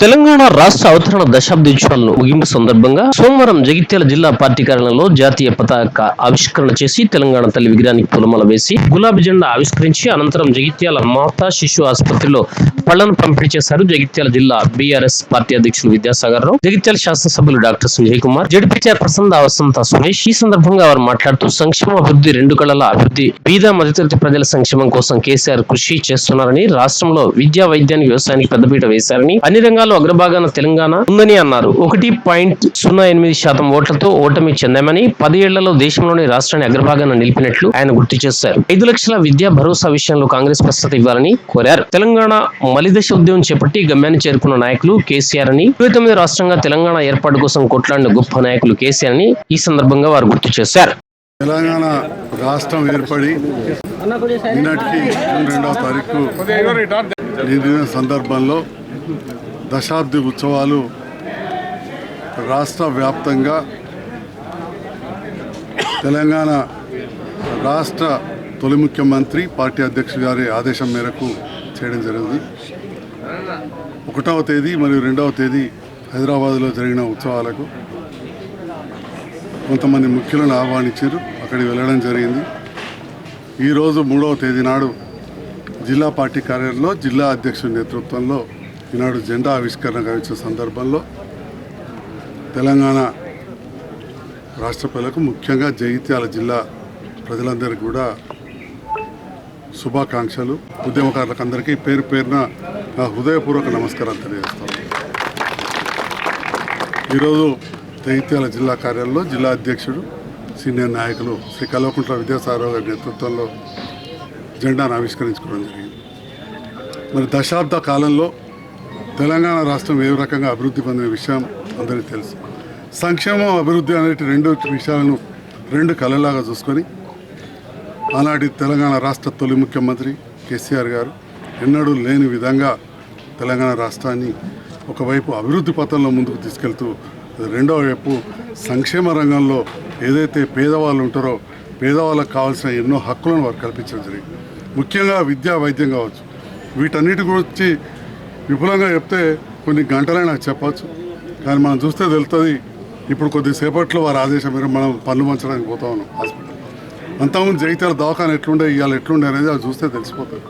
తెలంగాణ రాష్ట్ర అవతరణ దశాబ్ది ముగింపు సందర్భంగా సోమవారం జగిత్యాల జిల్లా పార్టీ కార్యాలయంలో జాతీయ పతాక ఆవిష్కరణ చేసి తెలంగాణ తల్లి విగ్రహానికి పూలమాల వేసి గులాబీ జెండా ఆవిష్కరించి అనంతరం జగిత్యాల మాతా శిశు ఆసుపత్రిలో పళ్ళను పంపిణీ చేశారు జగిత్యాల జిల్లా బీఆర్ఎస్ పార్టీ అధ్యక్షులు విద్యాసాగర్ రావు జగిత్యాల శాసనసభ్యులు doctor Sanjay Kumar ZP chairperson Vasantha Suresh ఈ సందర్భంగా వారు మాట్లాడుతూ సంక్షేమ అభివృద్ధి రెండు కళల అభివృద్ధి బీద మధ్యతరగతి ప్రజల సంక్షేమం కోసం కేసీఆర్ కృషి చేస్తున్నారని రాష్ట్రంలో విద్యా వైద్యానికి వ్యవసాయానికి పెద్దపీట వేశారని అన్ని రంగాల రంగాల్లో అగ్రభాగాన తెలంగాణ ఉందని అన్నారు. ఒకటి పాయింట్ సున్నా ఎనిమిది శాతం ఓట్లతో ఓటమి చెందామని పది ఏళ్ళలో దేశంలోని రాష్ట్రాన్ని అగ్రభాగాన నిలిపినట్లు ఆయన గుర్తు చేశారు. ఐదు లక్షల విద్యా భరోసా విషయంలో కాంగ్రెస్ ప్రస్తుత ఇవ్వాలని కోరారు. తెలంగాణ మలిదశ ఉద్యమం చేపట్టి గమ్యాన్ని చేరుకున్న నాయకులు కేసీఆర్ అని ఇరవై తొమ్మిది రాష్ట్రంగా తెలంగాణ ఏర్పాటు కోసం కొట్లాడిన గొప్ప నాయకులు కేసీఆర్ అని ఈ సందర్భంగా వారు గుర్తు చేశారు. తెలంగాణ రాష్ట్రం ఏర్పడి నిన్నటికి జూన్ రెండవ తారీఖు నిండిన సందర్భంలో దశాబ్ది ఉత్సవాలు రాష్ట్ర వ్యాప్తంగా తెలంగాణ రాష్ట్ర తొలి ముఖ్యమంత్రి పార్టీ అధ్యక్షుడు గారి ఆదేశం మేరకు చేయడం జరిగింది. ఒకటవ తేదీ మరియు రెండవ తేదీ హైదరాబాద్లో జరిగిన ఉత్సవాలకు కొంతమంది ముఖ్యులను ఆహ్వానించారు. అక్కడికి వెళ్ళడం జరిగింది. ఈరోజు మూడవ తేదీ నాడు జిల్లా పార్టీ కార్యాలయంలో జిల్లా అధ్యక్షుడి నేతృత్వంలో ఈనాడు జెండా ఆవిష్కరణ గావించిన సందర్భంలో తెలంగాణ రాష్ట్ర ప్రజలకు ముఖ్యంగా జగిత్యాల జిల్లా ప్రజలందరికీ కూడా శుభాకాంక్షలు. ఉద్యమకారులకు అందరికీ పేరు పేరున నా హృదయపూర్వక నమస్కారాలు తెలియజేస్తాను. ఈరోజు జగిత్యాల జిల్లా కార్యాలయంలో జిల్లా అధ్యక్షుడు సీనియర్ నాయకులు శ్రీ కల్వకుంట్ల విద్యాసాగరరావు గారి నేతృత్వంలో జెండాను ఆవిష్కరించుకోవడం జరిగింది. మరి దశాబ్ద కాలంలో తెలంగాణ రాష్ట్రం ఏ రకంగా అభివృద్ధి పొందిన విషయం అందరికీ తెలుసు. సంక్షేమం అభివృద్ధి అనేటి రెండు విషయాలను రెండు కళలాగా చూసుకొని ఆనాటి తెలంగాణ రాష్ట్ర తొలి ముఖ్యమంత్రి కేసీఆర్ గారు ఎన్నడూ లేని విధంగా తెలంగాణ రాష్ట్రాన్ని ఒకవైపు అభివృద్ధి పథంలో ముందుకు తీసుకెళ్తూ రెండవ వైపు సంక్షేమ రంగంలో ఏదైతే పేదవాళ్ళు ఉంటారో పేదవాళ్ళకు కావాల్సిన ఎన్నో హక్కులను వారు కల్పించడం జరిగింది. ముఖ్యంగా విద్యా వైద్యం కావచ్చు. వీటన్నిటి గురించి విపులంగా చెప్తే కొన్ని గంటలే నాకు చెప్పచ్చు. కానీ మనం చూస్తే తెలుస్తుంది ఇప్పుడు కొద్దిసేపట్లో వారి ఆదేశం మేరకు మనం పనులు పంచడానికి పోతా ఉన్నాం హాస్పిటల్. అంతకుముందు జగిత్యాల దవాఖాన ఎట్లుండే ఇవాళ ఎట్లుండే అనేది అది చూస్తే తెలిసిపోతుంది.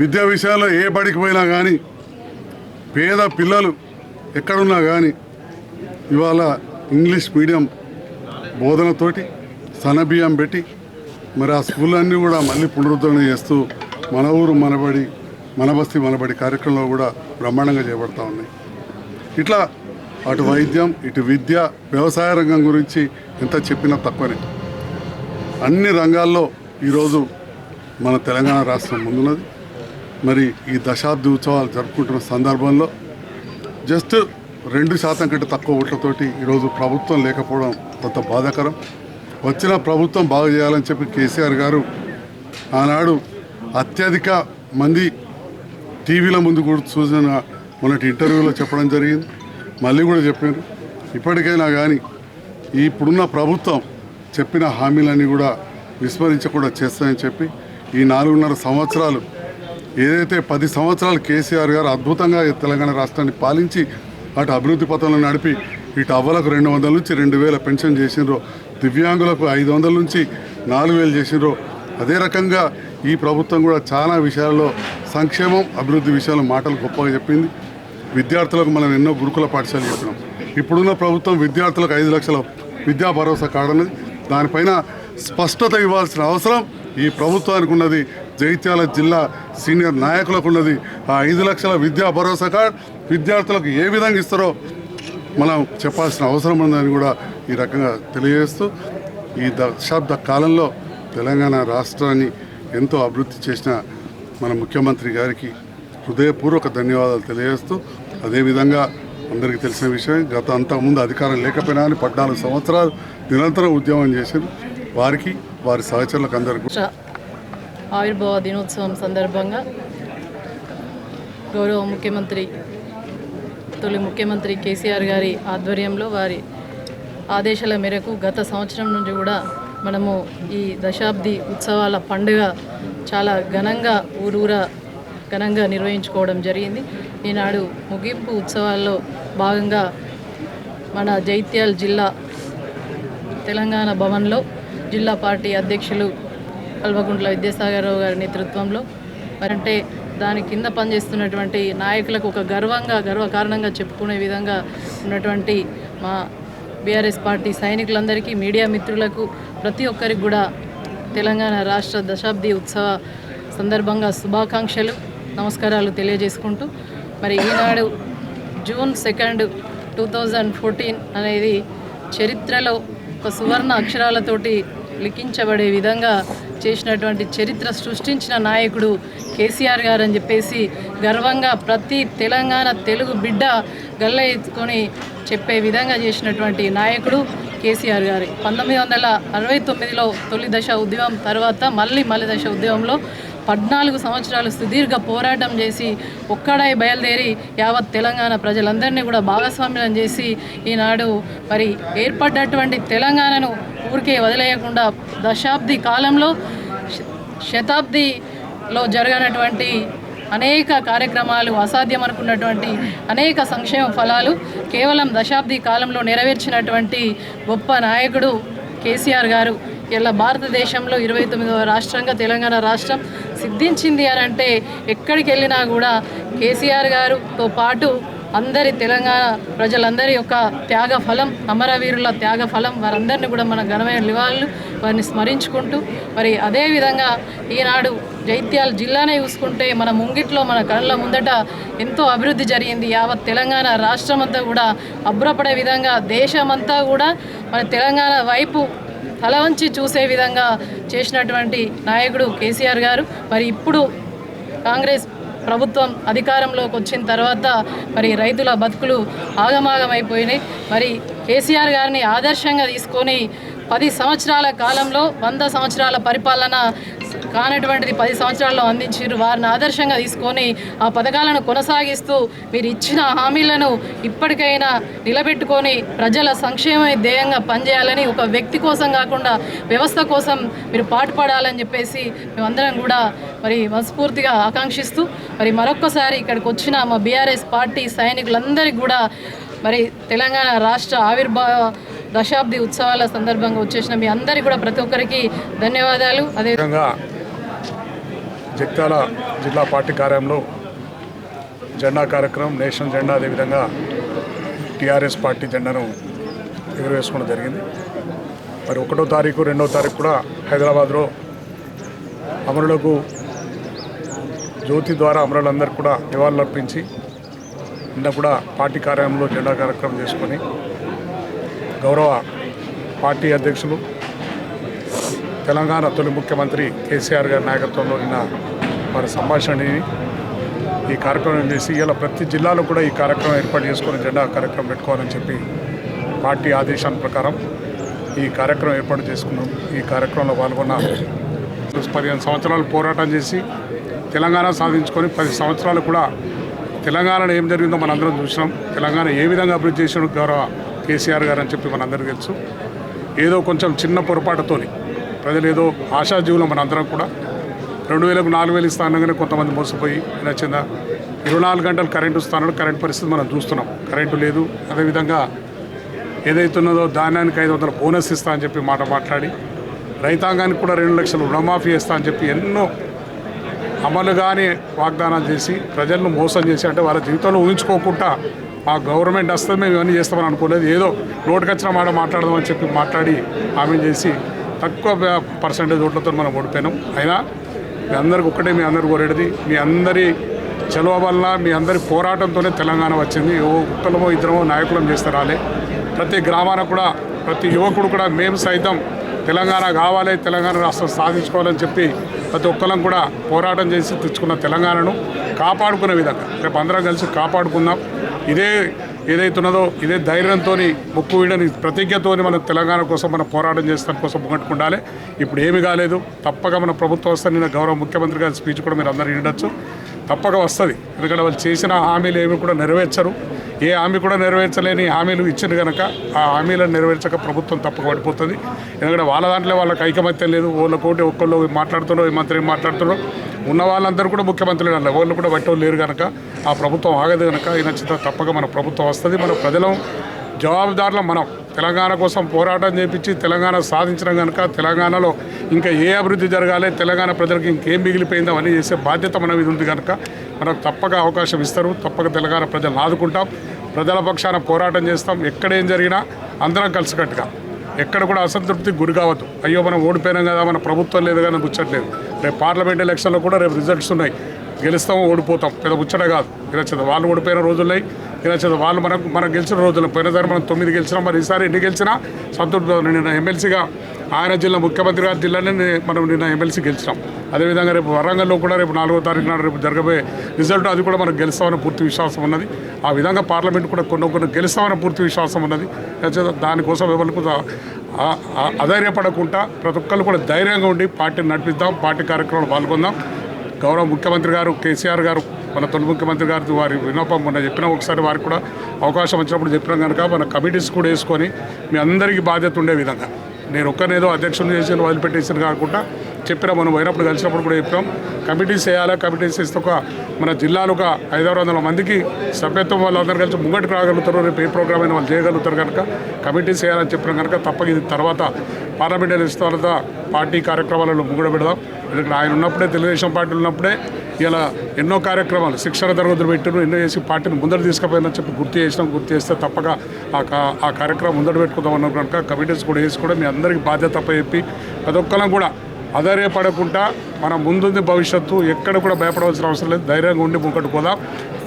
విద్యా విషయాల్లో ఏ బడికి పోయినా కానీ పేద పిల్లలు ఎక్కడున్నా కానీ ఇవాళ ఇంగ్లీష్ మీడియం బోధనతోటి సన్నబియ్యం పెట్టి మరి ఆ స్కూళ్ళన్నీ కూడా మళ్ళీ పునరుద్ధరణ చేస్తూ మన ఊరు మనబడి మన బస్తీ మనబడి కార్యక్రమంలో కూడా బ్రహ్మాండంగా చేపడతా ఉన్నాయి. ఇట్లా అటు వైద్యం ఇటు విద్య వ్యవసాయ రంగం గురించి ఎంత చెప్పినా తక్కువనే. అన్ని రంగాల్లో ఈరోజు మన తెలంగాణ రాష్ట్రం ముందున్నది. మరి ఈ దశాబ్ది ఉత్సవాలు జరుపుకుంటున్న సందర్భంలో జస్ట్ రెండు శాతం కంటే తక్కువ ఓట్లతోటి ఈరోజు ప్రభుత్వం లేకపోవడం కొంత బాధాకరం. వచ్చిన ప్రభుత్వం బాగు చేయాలని చెప్పి కేసీఆర్ గారు ఆనాడు అత్యధిక మంది టీవీల ముందు కూడా చూసిన మొన్నటి ఇంటర్వ్యూలో చెప్పడం జరిగింది. మళ్ళీ కూడా చెప్పారు. ఇప్పటికైనా కానీ ఇప్పుడున్న ప్రభుత్వం చెప్పిన హామీలన్నీ కూడా విస్మరించకుండా చేస్తాయని చెప్పి ఈ నాలుగున్నర సంవత్సరాలు ఏదైతే పది సంవత్సరాలు కేసీఆర్ గారు అద్భుతంగా తెలంగాణ రాష్ట్రాన్ని పాలించి అటు అభివృద్ధి పథంలో నడిపి ఇటు అవ్వలకు రెండు వందల నుంచి రెండు వేల పెన్షన్ చేసినారో దివ్యాంగులకు ఐదు వందల నుంచి నాలుగు వేలు చేసినారో అదే రకంగా ఈ ప్రభుత్వం కూడా చాలా విషయాల్లో సంక్షేమం అభివృద్ధి విషయాలు మాటలు గొప్పగా చెప్పింది. విద్యార్థులకు మనం ఎన్నో గురుకుల పాఠశాలలు చెప్పినాం. ఇప్పుడున్న ప్రభుత్వం విద్యార్థులకు ఐదు లక్షల విద్యా భరోసా కార్డు దానిపైన స్పష్టత ఇవ్వాల్సిన అవసరం ఈ ప్రభుత్వానికి ఉన్నది. జగిత్యాల జిల్లా సీనియర్ నాయకులకు ఉన్నది. ఆ ఐదు లక్షల విద్యా భరోసా కార్డ్ విద్యార్థులకు ఏ విధంగా ఇస్తారో మనం చెప్పాల్సిన అవసరం ఉందని కూడా ఈ రకంగా తెలియజేస్తూ ఈ దశాబ్ద కాలంలో తెలంగాణ రాష్ట్రాన్ని ఎంతో అభివృద్ధి చేసిన మన ముఖ్యమంత్రి గారికి హృదయపూర్వక ధన్యవాదాలు తెలియజేస్తూ అదేవిధంగా అందరికీ తెలిసిన విషయం గత అంతకుముందు అధికారం లేకపోయినా అని పద్నాలుగు సంవత్సరాలు నిరంతరం ఉద్యమం చేశారు. వారికి వారి సహచరులకు అందరికీ ఆవిర్భావ దినోత్సవం సందర్భంగా గౌరవ ముఖ్యమంత్రి తొలి ముఖ్యమంత్రి కేసీఆర్ గారి ఆధ్వర్యంలో వారి ఆదేశాల మేరకు గత సంవత్సరం నుండి కూడా మనము ఈ దశాబ్ది ఉత్సవాల పండుగ చాలా ఘనంగా ఊరూరా ఘనంగా నిర్వహించుకోవడం జరిగింది. ఈనాడు ముగింపు ఉత్సవాల్లో భాగంగా మన జైత్యాల జిల్లా తెలంగాణ భవన్లో జిల్లా పార్టీ అధ్యక్షులు కల్వకుంట్ల విద్యాసాగరరావు గారి నేతృత్వంలో మరంటే దాని కింద పనిచేస్తున్నటువంటి నాయకులకు ఒక గర్వంగా గర్వ కారణంగా చెప్పుకునే విధంగా ఉన్నటువంటి మా బీఆర్ఎస్ పార్టీ సైనికులందరికీ మీడియా మిత్రులకు ప్రతి ఒక్కరికి కూడా తెలంగాణ రాష్ట్ర దశాబ్ది ఉత్సవ సందర్భంగా శుభాకాంక్షలు నమస్కారాలు తెలియజేసుకుంటూ మరి ఈనాడు June second two thousand fourteen అనేది చరిత్రలో ఒక సువర్ణ అక్షరాలతోటి లిఖించబడే విధంగా చేసినటువంటి చరిత్ర సృష్టించిన నాయకుడు కేసీఆర్ గారు అని చెప్పేసి గర్వంగా ప్రతి తెలంగాణ తెలుగు బిడ్డ గల్ల ఎత్తుకొని చెప్పే విధంగా చేసినటువంటి నాయకుడు. కేసీఆర్ గారి. పంతొమ్మిది వందల అరవై తొమ్మిదిలో తొలి దశ ఉద్యమం తర్వాత మళ్ళీ మళ్ళీ దశ ఉద్యమంలో పద్నాలుగు సంవత్సరాలు సుదీర్ఘ పోరాటం చేసి ఒక్కడై బయలుదేరి యావత్ తెలంగాణ ప్రజలందరినీ కూడా భాగస్వామ్యం చేసి ఈనాడు మరి ఏర్పడ్డటువంటి తెలంగాణను ఊరికే వదిలేయకుండా దశాబ్ది కాలంలో శతాబ్దిలో జరగనటువంటి అనేక కార్యక్రమాలు అసాధ్యం అనుకున్నటువంటి అనేక సంక్షేమ ఫలాలు కేవలం దశాబ్ది కాలంలో నెరవేర్చినటువంటి గొప్ప నాయకుడు కేసీఆర్ గారు. ఇలా భారతదేశంలో ఇరవై తొమ్మిదవ రాష్ట్రంగా తెలంగాణ రాష్ట్రం సిద్ధించింది అని అంటే ఎక్కడికి వెళ్ళినా కూడా కేసీఆర్ గారుతో పాటు అందరి తెలంగాణ ప్రజలందరి యొక్క త్యాగ ఫలం అమరవీరుల త్యాగ ఫలం వారందరినీ కూడా మన ఘనమైన నివాళులు వారిని స్మరించుకుంటూ మరి అదేవిధంగా ఈనాడు జైత్యాల జిల్లానే చూసుకుంటే మన ముంగిట్లో మన కళ్ళ ముందట ఎంతో అభివృద్ధి జరిగింది. యావత్ తెలంగాణ రాష్ట్రం అంతా కూడా అబ్బురపడే విధంగా దేశమంతా కూడా మన తెలంగాణ వైపు తల వంచి చూసే విధంగా చేసినటువంటి నాయకుడు కేసీఆర్ గారు. మరి ఇప్పుడు కాంగ్రెస్ ప్రభుత్వం అధికారంలోకి వచ్చిన తర్వాత మరి రైతుల బతుకులు ఆగమాగమైపోయినాయి. మరి కేసీఆర్ గారిని ఆదర్శంగా తీసుకొని పది సంవత్సరాల కాలంలో వంద సంవత్సరాల పరిపాలన కానటువంటిది పది సంవత్సరాల్లో అందించారు వారిని ఆదర్శంగా తీసుకొని ఆ పథకాలను కొనసాగిస్తూ మీరు ఇచ్చిన హామీలను ఇప్పటికైనా నిలబెట్టుకొని ప్రజల సంక్షేమ ధ్యేయంగా పనిచేయాలని ఒక వ్యక్తి కోసం కాకుండా వ్యవస్థ కోసం మీరు పాటుపడాలని చెప్పేసి మేమందరం కూడా మరి మనస్ఫూర్తిగా ఆకాంక్షిస్తూ మరి మరొక్కసారి ఇక్కడికి వచ్చిన మా బీఆర్ఎస్ పార్టీ సైనికులందరికీ కూడా మరి తెలంగాణ రాష్ట్ర ఆవిర్భావ దశాబ్ది ఉత్సవాల సందర్భంగా వచ్చేసిన మీ అందరికీ కూడా ప్రతి ఒక్కరికి ధన్యవాదాలు. అదే విధంగా జగిత్యాల జిల్లా పార్టీ కార్యాలయంలో జెండా కార్యక్రమం నేషనల్ జెండా అదేవిధంగా టీఆర్ఎస్ పార్టీ జెండాను ఎగురవేసుకోవడం జరిగింది. మరి ఒకటో తారీఖు రెండో తారీఖు కూడా హైదరాబాద్లో అమరులకు జ్యోతి ద్వారా అమరులందరికీ కూడా నివాళులర్పించి నిన్న కూడా పార్టీ కార్యాలయంలో జెండా కార్యక్రమం చేసుకొని గౌరవ పార్టీ అధ్యక్షులు తెలంగాణ తొలి ముఖ్యమంత్రి కేసీఆర్ గారి నాయకత్వంలో నిన్న వారి సంభాషణని ఈ కార్యక్రమం చేసి ఇలా ప్రతి జిల్లాలో కూడా ఈ కార్యక్రమం ఏర్పాటు చేసుకొని జెండా కార్యక్రమం పెట్టుకోవాలని చెప్పి పార్టీ ఆదేశాల ప్రకారం ఈ కార్యక్రమం ఏర్పాటు చేసుకున్నాం. ఈ కార్యక్రమంలో పాల్గొన్న పదిహేను సంవత్సరాలు పోరాటం చేసి తెలంగాణ సాధించుకొని పది సంవత్సరాలు కూడా తెలంగాణలో ఏం జరిగిందో మనందరం చూసినాం. తెలంగాణ ఏ విధంగా అభివృద్ధి చేసినాడు గౌరవ కేసీఆర్ గారు అని చెప్పి మనందరికీ తెలుసు. ఏదో కొంచెం చిన్న పొరపాటుతోని ప్రజలు ఏదో ఆశాజీవులు మనందరం కూడా. రెండు వేలకు నాలుగు వేలు ఇస్తానగానే కొంతమంది మోసపోయి నచ్చిందా ఇరవై నాలుగు గంటలు కరెంటు ఇస్తానో కరెంటు పరిస్థితి మనం చూస్తున్నాం. కరెంటు లేదు. అదేవిధంగా ఏదైతున్నదో ధాన్యానికి ఐదు వందల బోనస్ ఇస్తా అని చెప్పి మాట మాట్లాడి రైతాంగానికి కూడా రెండు లక్షలు రుణమాఫీ ఇస్తా అని చెప్పి ఎన్నో అమలుగానే వాగ్దానాలు చేసి ప్రజలను మోసం చేసి అంటే వాళ్ళ జీవితంలో ఊహించుకోకుండా ఆ గవర్నమెంట్ వస్తుంది మేము ఇవన్నీ చేస్తామని అనుకోలేదు. ఏదో నోటుకొచ్చిన మాట మాట్లాడదామని చెప్పి మాట్లాడి హామీ చేసి తక్కువ పర్సంటేజ్ ఓట్లతో మనం ఓడిపోయినాం. అయినా మీ అందరికి ఒక్కటే మీ అందరు కోరేది మీ అందరి చలువ వల్ల మీ అందరి పోరాటంతోనే తెలంగాణ వచ్చింది. ఓ ఒక్కలమో ఇద్దరమో నాయకులం చేస్తే రాలే. ప్రతి గ్రామాన కూడా ప్రతి యువకుడు కూడా మేము సైతం తెలంగాణ కావాలి తెలంగాణ రాష్ట్రం సాధించుకోవాలని చెప్పి ప్రతి ఒక్కరం కూడా పోరాటం చేసి తెచ్చుకున్న తెలంగాణను కాపాడుకునే విధంగా. రేపు అందరం కలిసి కాపాడుకుందాం. ఇదే ఏదైతున్నదో ఇదే ధైర్యంతో ముక్కు వీడని ప్రతిజ్ఞతోని మనం తెలంగాణ కోసం మనం పోరాటం చేస్తాం కోసం ముంగట్టుకుండాలి ఇప్పుడు ఏమి కాలేదు. తప్పక మన ప్రభుత్వం వస్తే నిన్న గౌరవ ముఖ్యమంత్రి గారి స్పీచ్ కూడా మీరు అందరూ వినొచ్చు. తప్పక వస్తుంది. ఎందుకంటే వాళ్ళు చేసిన హామీలు ఏమి కూడా నెరవేర్చరు. ఏ హామీ కూడా నెరవేర్చలేని హామీలు ఇచ్చింది కనుక ఆ హామీలను నెరవేర్చక ప్రభుత్వం తప్పక పడిపోతుంది. ఎందుకంటే వాళ్ళ దాంట్లో వాళ్ళకి ఐకమత్యం లేదు. వాళ్ళ కోటి ఒక్కళ్ళు మాట్లాడుతున్నారు ఈ మంత్రి మాట్లాడుతున్నారు. ఉన్న వాళ్ళందరూ కూడా ముఖ్యమంత్రులు కాదు ఎవరు కూడా బట్టి లేరు కనుక ఆ ప్రభుత్వం ఆగదు కనుక ఈ నచ్చితే తప్పక మన ప్రభుత్వం వస్తుంది. మన ప్రజలం జవాబుదారులం మనం. తెలంగాణ కోసం పోరాటం చేపించి తెలంగాణ సాధించడం కనుక తెలంగాణలో ఇంకా ఏ అభివృద్ధి జరగాలి తెలంగాణ ప్రజలకు ఇంకేం మిగిలిపోయిందో అని చేసే బాధ్యత మన మీద ఉంది కనుక మనకు తప్పక అవకాశం ఇస్తారు. తప్పక తెలంగాణ ప్రజలను ఆదుకుంటాం. ప్రజల పక్షాన పోరాటం చేస్తాం. ఎక్కడ ఏం జరిగినా అందరం కలిసికట్టుగా ఎక్కడ కూడా అసంతృప్తికి గురి కావద్దు. అయ్యో మనం ఓడిపోయినాం కదా మన ప్రభుత్వం లేదు కానీ గుచ్చట్లేదు రేపు పార్లమెంట్ ఎలక్షన్లో కూడా రేపు రిజల్ట్స్ ఉన్నాయి. గెలుస్తాం ఓడిపోతాం. పెద్ద ముచ్చట కాదు. ఇలా వాళ్ళు ఓడిపోయిన రోజులై ఇలా వాళ్ళు మనం మనం గెలిచిన రోజులు. పోయినసారి మనం తొమ్మిది గెలిచినాం మరి ఈసారి ఎన్ని గెలిచినా సంతృప్తి నిన్న ఎమ్మెల్సీగా ఆయన జిల్లా ముఖ్యమంత్రి గారి జిల్లానే మనం నిన్న ఎమ్మెల్సీ గెలిచినాం. అదేవిధంగా రేపు వరంగల్లో కూడా రేపు నాలుగో తారీఖు నాడు రేపు జరగబోయే రిజల్ట్ అది కూడా మనం గెలుస్తామని పూర్తి విశ్వాసం ఉన్నది. ఆ విధంగా పార్లమెంట్ కూడా కొన్ని కొన్ని గెలుస్తామని పూర్తి విశ్వాసం ఉన్నది. లేకపోతే దానికోసం ఎవరికి అధైర్యపడకుండా ప్రతి ఒక్కరు కూడా ధైర్యంగా ఉండి పార్టీని నడిపిద్దాం పార్టీ కార్యక్రమంలో పాల్గొందాం. గౌరవ ముఖ్యమంత్రి గారు కేసీఆర్ గారు మన తొలి ముఖ్యమంత్రి గారి వారి వినోపం మొన్న చెప్పిన ఒకసారి వారికి కూడా అవకాశం వచ్చినప్పుడు చెప్పినాం కనుక మన కమిటీస్ కూడా వేసుకొని మీ అందరికీ బాధ్యత ఉండే విధంగా. నేను ఒక్కనేదో అధ్యక్షుని చేసిన వదిలిపెట్టేసిన కాకుండా చెప్పినా మనం పోయినప్పుడు కలిసినప్పుడు కూడా చెప్పాం. కమిటీస్ చేయాలా? కమిటీస్ చేస్తే ఒక మన జిల్లాలో ఒక ఐదారు వందల మందికి సభ్యత్వం వాళ్ళందరూ కలిసి ముంగటికి రాగలుగుతారు. రేపు ఏ ప్రోగ్రామ్ అయినా వాళ్ళు చేయగలుగుతారు కనుక కమిటీస్ వేయాలని చెప్పిన కనుక తప్పక ఇది తర్వాత పార్లమెంట్ ఎలక్షన్ తర్వాత పార్టీ కార్యక్రమాలలో ముగ్గుడ పెడదాం. ఎందుకంటే ఆయన ఉన్నప్పుడే తెలుగుదేశం పార్టీ ఉన్నప్పుడే ఇలా ఎన్నో కార్యక్రమాలు శిక్షణ తరగతులు పెట్టిన ఎన్నో చేసి పార్టీని ముందర తీసుకుపోయినా చెప్పి గుర్తు చేసినాం. గుర్తు చేస్తే తప్పక ఆ కా- ఆ కార్యక్రమం ముందర పెట్టుకుందాం అన్నాం కనుక కమిటీస్ కూడా వేసి కూడా మీ అందరికీ బాధ్యత చెప్పి ప్రతి ఒక్కరం కూడా పడకుండా మన ముందుంది భవిష్యత్తు ఎక్కడ కూడా భయపడవలసిన అవసరం లేదు. ధైర్యంగా ఉండి ముంకటి పోదాం.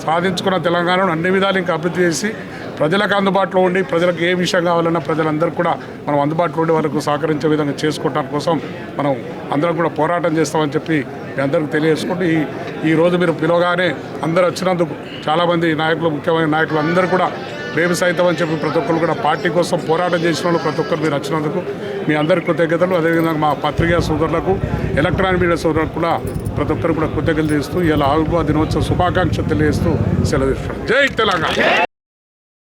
సాధించుకున్న తెలంగాణను అన్ని విధాలు ఇంకా అభివృద్ధి చేసి ప్రజలకు అందుబాటులో ఉండి ప్రజలకు ఏ విషయం కావాలన్నా ప్రజలందరూ కూడా మనం అందుబాటులో ఉండి వాళ్ళకు సహకరించే విధంగా చేసుకోవటం కోసం మనం అందరం కూడా పోరాటం చేస్తామని చెప్పి మీ అందరికీ తెలియజేసుకుంటూ ఈ ఈ రోజు మీరు పిలవగానే అందరూ వచ్చినందుకు చాలామంది నాయకులు ముఖ్యమైన నాయకులు అందరూ కూడా రేపు సైతం అని చెప్పి ప్రతి ఒక్కరు కూడా పార్టీ కోసం పోరాటం చేసిన వాళ్ళు ప్రతి ఒక్కరు మీరు వచ్చినందుకు మీ అందరి కృతజ్ఞతలు. అదేవిధంగా మా పత్రికా సోదరులకు ఎలక్ట్రానిక్ మీడియా సోదరులకు కూడా ప్రతి ఒక్కరు కూడా కృతజ్ఞతలు చేస్తూ ఇలా ఆవిర్భావ దినోత్సవ శుభాకాంక్షలు తెలియజేస్తూ సెలవు జై తెలంగాణ!